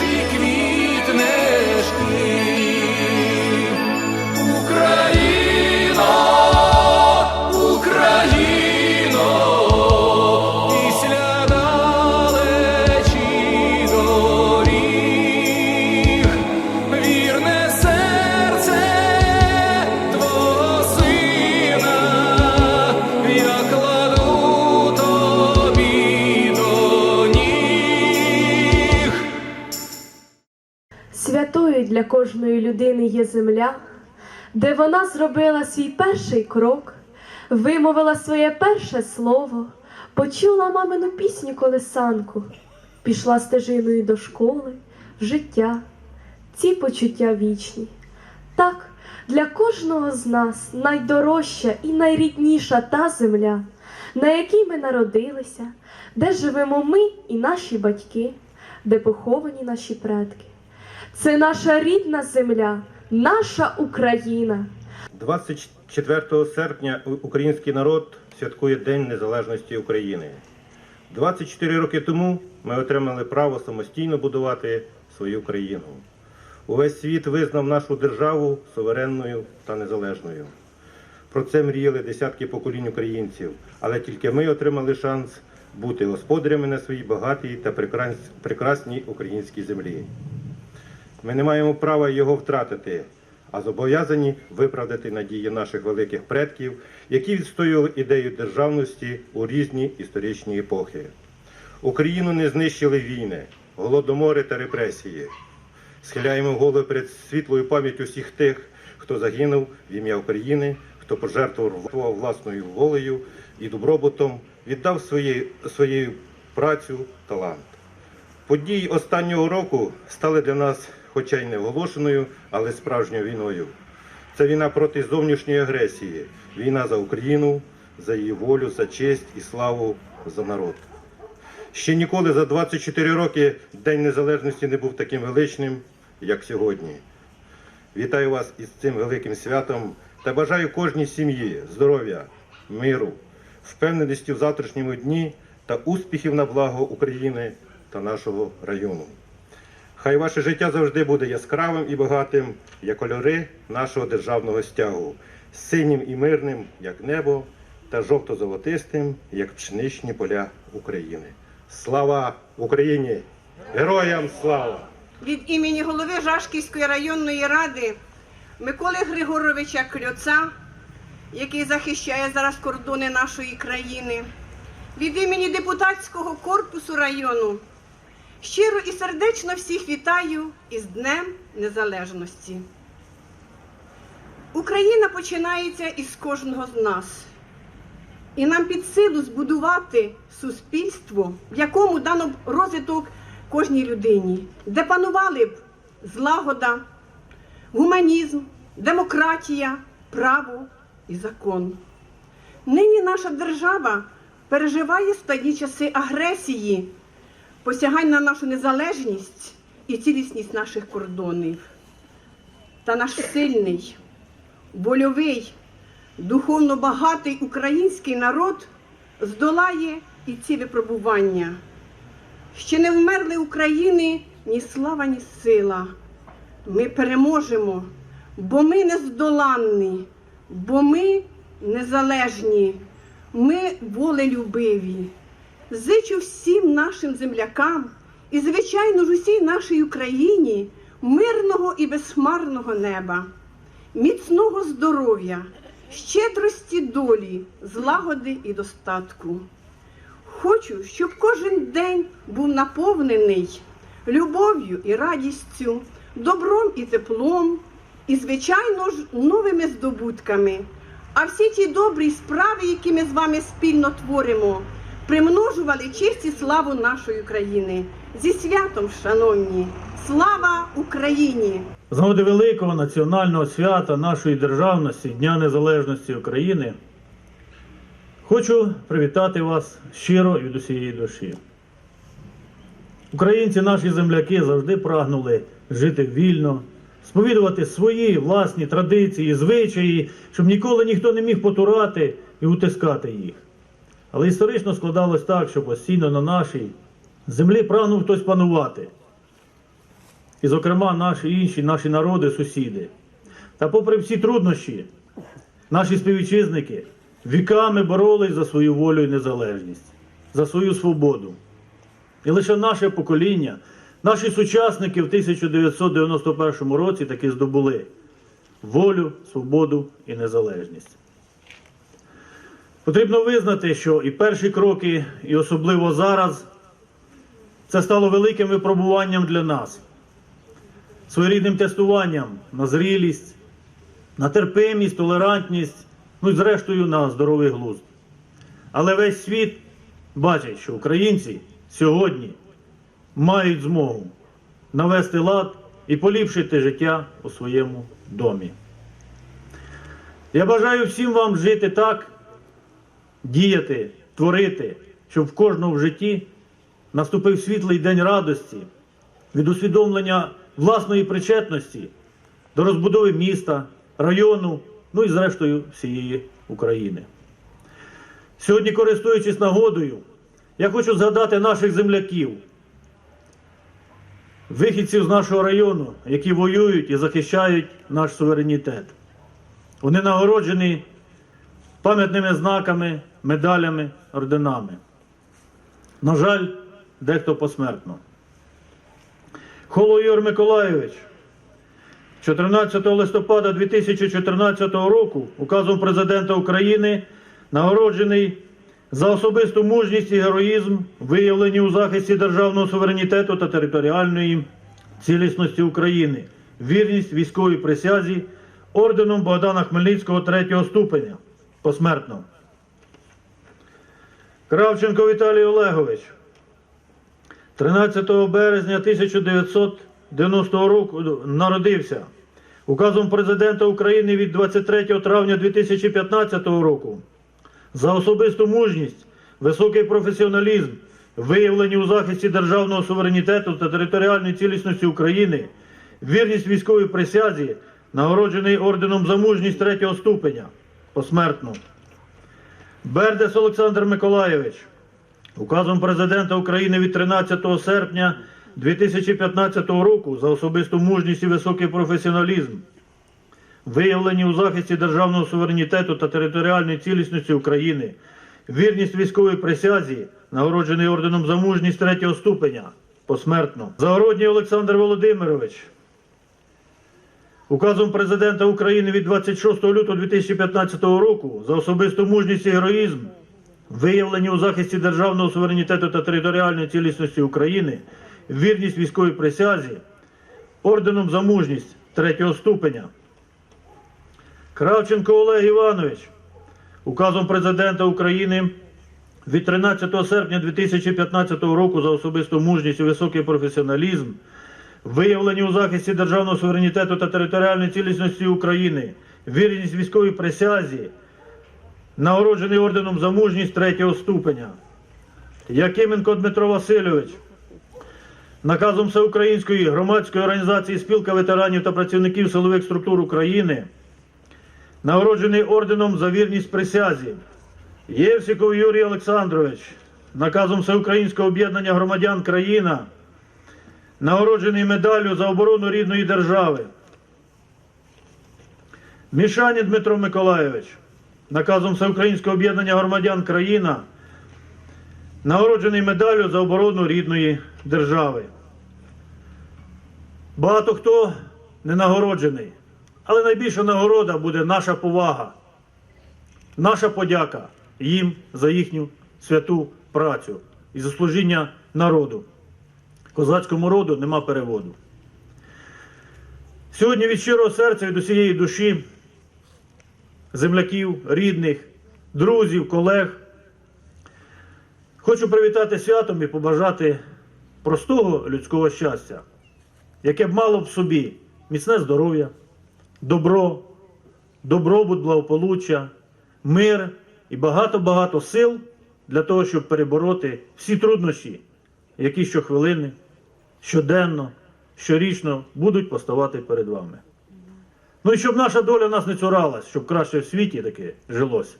piękni. Для кожної людини є земля, де вона зробила свій перший крок, вимовила своє перше слово, почула мамину пісню колесанку, пішла стежиною до школи, в життя, ці почуття вічні. Так, для кожного з нас найдорожча і найрідніша та земля, на якій ми народилися, де живемо ми і наші батьки, де поховані наші предки. Це наша рідна земля, наша Україна. 24 серпня український народ святкує День Незалежності України. 24 роки тому ми отримали право самостійно будувати свою країну. Увесь світ визнав нашу державу суверенною та незалежною. Про це мріяли десятки поколінь українців, але тільки ми отримали шанс бути господарями на своїй багатій та прекрасній українській землі. Ми не маємо права його втратити, а зобов'язані виправдати надії наших великих предків, які відстоювали ідею державності у різні історичні епохи. Україну не знищили війни, голодомори та репресії. Схиляємо голови перед світлою пам'яттю всіх тих, хто загинув в ім'я України, хто пожертвував власною волею і добробутом, віддав своє, своєю працю талант. Події останнього року стали для нас, хоча й не оголошеною, але справжньою війною. Це війна проти зовнішньої агресії, війна за Україну, за її волю, за честь і славу за народ. Ще ніколи за 24 роки День Незалежності не був таким величним, як сьогодні. Вітаю вас із цим великим святом та бажаю кожній сім'ї здоров'я, миру, впевненості в завтрашньому дні та успіхів на благо України та нашого району. Хай ваше життя завжди буде яскравим і багатим, як кольори нашого державного стягу, синім і мирним, як небо, та жовто-золотистим, як пшеничні поля України. Слава Україні! Героям слава! від імені голови Жашківської районної ради Миколи Григоровича Кльоца, який захищає зараз кордони нашої країни, від імені депутатського корпусу району щиро і сердечно всіх вітаю із Днем Незалежності. Україна починається із кожного з нас. І нам під силу збудувати суспільство, в якому дано б розвиток кожній людині, де панували б злагода, гуманізм, демократія, право і закон. Нині наша держава переживає складні часи агресії, посягань на нашу незалежність і цілісність наших кордонів. Та наш сильний, вольовий, духовно багатий український народ здолає і ці випробування. Ще не вмерли України ні слава, ні сила. Ми переможемо, бо ми нездоланні, бо ми незалежні, ми волелюбиві. Зичу всім нашим землякам і, звичайно ж, усій нашій Україні мирного і безхмарного неба, міцного здоров'я, щедрості долі, злагоди і достатку. Хочу, щоб кожен день був наповнений любов'ю і радістю, добром і теплом, і, звичайно ж, новими здобутками. А всі ті добрі справи, які ми з вами спільно творимо, примножували честь і славу нашої країни. Зі святом, шановні! Слава Україні! З великого національного свята нашої державності, Дня Незалежності України, хочу привітати вас щиро від усієї душі. Українці, наші земляки, завжди прагнули жити вільно, сповідувати свої власні традиції, звичаї, щоб ніколи ніхто не міг потурати і утискати їх. Але історично складалось так, що постійно на нашій землі прагнув хтось панувати і, зокрема, наші інші наші народи, сусіди. Та попри всі труднощі, наші співвітчизники віками боролись за свою волю і незалежність, за свою свободу. І лише наше покоління, наші сучасники в 1991 році таки здобули волю, свободу і незалежність. Потрібно визнати, що і перші кроки, і особливо зараз, це стало великим випробуванням для нас своєрідним тестуванням на зрілість, на терпимість, толерантність, ну і зрештою на здоровий глузд. Але весь світ бачить, що українці сьогодні мають змогу навести лад і поліпшити життя у своєму домі. Я бажаю всім вам жити так, діяти, творити, щоб в кожному в житті наступив світлий день радості від усвідомлення власної причетності до розбудови міста, району, ну і зрештою всієї України. Сьогодні, користуючись нагодою, я хочу згадати наших земляків, вихідців з нашого району, які воюють і захищають наш суверенітет. Вони нагороджені пам'ятними знаками, медалями, орденами. На жаль, дехто посмертно. Холо Ігор Миколайович 14 листопада 2014 року указом президента України нагороджений за особисту мужність і героїзм, виявлені у захисті державного суверенітету та територіальної цілісності України, вірність військовій присязі орденом Богдана Хмельницького третього ступеня посмертно. Кравченко Віталій Олегович 13 березня 1990 року народився. Указом президента України від 23 травня 2015 року за особисту мужність, високий професіоналізм, виявлені у захисті державного суверенітету та територіальної цілісності України, вірність військовій присязі, нагороджений орденом за мужність третього ступеня посмертно. Бердес Олександр Миколайович. Указом президента України від 13 серпня 2015 року за особисту мужність і високий професіоналізм, виявлені у захисті державного суверенітету та територіальної цілісності України, вірність військовій присязі, нагороджений орденом за мужність третього ступеня, посмертно. Загородній Олександр Володимирович. Указом президента України від 26 лютого 2015 року за особисту мужність і героїзм виявлені у захисті державного суверенітету та територіальної цілісності України, вірність військовій присязі, орденом за мужність третього ступеня. Кравченко Олег Іванович, указом президента України від 13 серпня 2015 року за особисту мужність і високий професіоналізм, виявлені у захисті державного суверенітету та територіальної цілісності України, вірність військовій присязі, нагороджений орденом за мужність третього ступеня. Якименко Дмитро Васильович. Наказом Всеукраїнської громадської організації Спілка ветеранів та працівників силових структур України, нагороджений орденом за вірність присязі. Євсіков Юрій Олександрович, наказом Всеукраїнського об'єднання громадян країна, нагороджений медаллю за оборону рідної держави. Мішані Дмитро Миколайович, наказом Всеукраїнського об'єднання громадян країна, нагороджений медаллю за оборону рідної держави. Багато хто не нагороджений, але найбільша нагорода буде наша повага, наша подяка їм за їхню святу працю і заслужіння народу. Козацькому роду нема переводу. Сьогодні від щирого серця від усієї душі, земляків, рідних, друзів, колег. Хочу привітати святом і побажати простого людського щастя, яке б мало в собі міцне здоров'я, добро, добробут, благополуччя, мир і багато-багато сил для того, щоб перебороти всі труднощі, які щохвилини щоденно, щорічно будуть поставати перед вами. Ну і щоб наша доля нас не цуралась, щоб краще в світі таке жилося.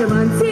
Angela.